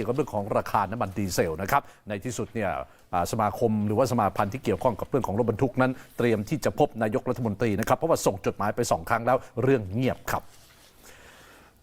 กี่ยวกับเรื่องของราคาน้ำมันดีเซลนะครับในที่สุดเนี่ยสมาคมหรือว่าสมาพันธ์ที่เกี่ยวข้องกับเรื่องของรถบรรทุกนั้น เตรียมที่จะพบนายกรัฐมนตรีนะครับเพราะว่าส่งจดหมายไปสองครั้งแล้วเรื่องเงียบครับ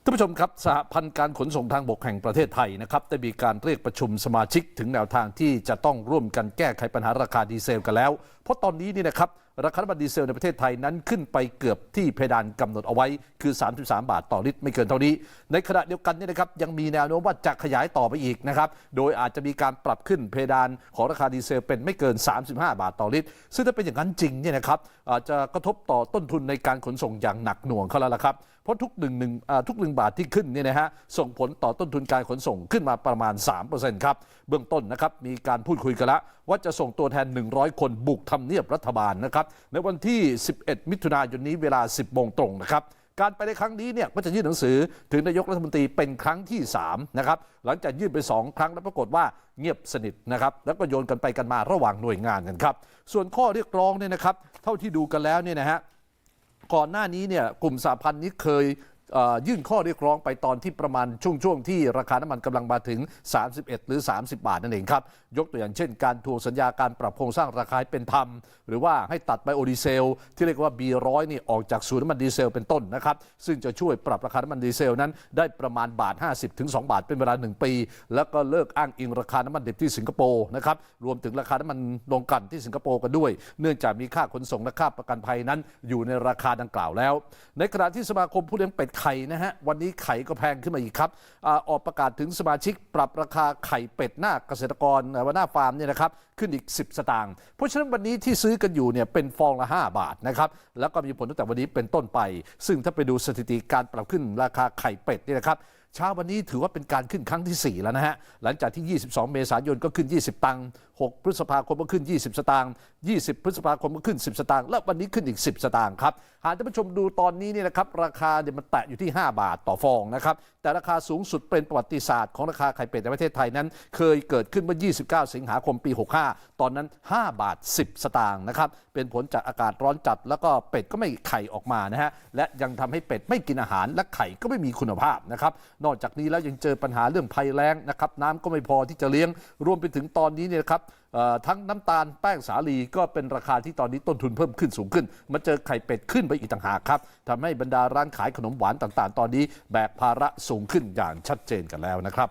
ท่านผู้ชมครับสหพันธ์การขนส่งทางบกแห่งประเทศไทยนะครับได้มีการเรียกประชุมสมาชิกถึงแนวทางที่จะต้องร่วมกันแก้ไขปัญหาราคาดีเซลกันแล้ว เพราะตอนนี้นี่นะครับ ราคาน้ำมันดีเซลในประเทศไทยนั้นขึ้นไปเกือบที่เพดานกำหนดเอาไว้คือ 33 บาทต่อลิตรไม่เกินเท่านี้ ในขณะเดียวกันนี่นะครับยังมีแนวโน้มว่าจะขยายต่อไปอีกนะครับโดยอาจจะมีการปรับขึ้นเพดานของราคาดีเซลเป็นไม่เกิน 35 บาทต่อลิตร ซึ่งถ้าเป็นอย่างนั้นจริงเนี่ยนะครับอาจจะกระทบต่อต้นทุนในการขนส่งอย่างหนักหน่วงเขาแล้วละครับเพราะทุกหนึ่งหนึ่งทุกหนึ่งบาทที่ขึ้นเนี่ยนะฮะส่งผลต่อต้นทุนการขนส่งขึ้นมาประมาณ 3%ครับเบื้องต้นนะครับมีการพูดคุยกันแล้วว่าจะส่งตัวแทน 100 คนบุกทำเนียบรัฐบาลนะครับในวันที่ 11 มิถุนายนนี้เวลา 10โมงตรงนะครับการไปในครั้งนี้เนี่ยก็จะยื่นหนังสือถึงนายกรัฐมนตรีเป็นครั้งที่3นะครับหลังจากยื่นไป 2 ครั้งแล้วปรากฏว่าเงียบสนิทนะครับแล้วก็โยนกันไปกันมาระหว่างหน่วยงานกันครับส่วนข้อเรียกร้องเนี่ยนะครับเท่าที่ดูกันแล้วเนี่ยนะฮะก่อนหน้านี้เนี่ยกลุ่มสาพันธ์นี้เคย ยื่นข้อเรียกร้องไปตอนที่ประมาณช่วงช่วงที่ราคาน้ำมันกำลังมาถึง 31 หรือ 30 บาทนั่นเองครับ ยกตัวอย่างเช่น การทวงสัญญาการปรับโครงสร้างราคาให้เป็นธรรม หรือว่าให้ตัดไบโอดีเซล ที่เรียกว่า B100 นี่ออกจากศูนย์น้ำมันดีเซลเป็นต้นนะครับ ซึ่งจะช่วยปรับราคาน้ำมันดีเซลนั้นได้ประมาณบาท 50 ถึง 2 บาทเป็นเวลา 1 ปี แล้วก็เลิกอ้างอิงราคาน้ำมันดิบที่สิงคโปร์นะครับรวมถึงราคาน้ำมันลงกันที่สิงคโปร์กันด้วย เนื่องจากมีค่าขนส่งและค่าประกันภัยนั้น อยู่ในราคาดังกล่าวแล้ว ในขณะที่สมาคมผู้เลี้ยงเป็ดไข่นะฮะ วันนี้ไข่ก็แพงขึ้นมาอีกครับอออกประกาศถึงสมาชิกปรับราคาไข่เป็ดหน้าเกษตรกรวหน้าฟาร์มเนี่ยนะครับขึ้นอีก 10 สตางค์เพราะฉะนั้นวันนี้ที่ซื้อกันอยู่เนี่ยเป็นฟองละ 5 บาทนะครับแล้วก็มีผลตั้งแต่วันนี้เป็นต้นไป ซึ่งถ้าไปดูสถิติการปรับขึ้นราคาไข่เป็ดเนี่ยนะครับ เช้าวันนี้ถือว่าเป็นการขึ้นครั้งที่ 4 แล้วนะฮะ หลังจากที่ 22 เมษายนก็ขึ้น 20 ตังค์ 6 พฤษภาคมก็ขึ้น 20 สตางค์ 20 พฤษภาคมก็ขึ้น 10 สตางค์ และวันนี้ขึ้นอีก 10 สตางค์ครับ หากท่านผู้ชมดูตอนนี้เนี่ยนะครับราคาเนี่ยมันแตะอยู่ที่ 5 บาทต่อฟองนะครับ แต่ราคาสูงสุดเป็นประวัติศาสตร์ของราคาไข่เป็ดในประเทศไทยนั้น เคยเกิดขึ้นเมื่อ 29 สิงหาคมปี 65 ตอนนั้น 5 บาท 10 สตางค์นะครับ เป็นผลจากอากาศร้อนจัด แล้วก็เป็ดก็ไม่ไข่ออกมานะฮะ และยังทำให้เป็ดไม่กินอาหารและไข่ก็ไม่มีคุณภาพนะครับนอกจากนี้แล้วยังเจอปัญหาเรื่องภัยแล้งนะครับน้ำก็ไม่พอที่จะเลี้ยงรวมไปถึงตอนนี้เนี่ยครับทั้งน้ำตาลแป้งสาลีก็เป็นราคาที่ตอนนี้ต้นทุนเพิ่มขึ้นสูงขึ้น มาเจอไข่เป็ดขึ้นไปอีกต่างหากครับทำให้บรรดาร้านขายขนมหวานต่างๆ ตอนนี้แบกภาระสูงขึ้นอย่างชัดเจนกันแล้วนะครับ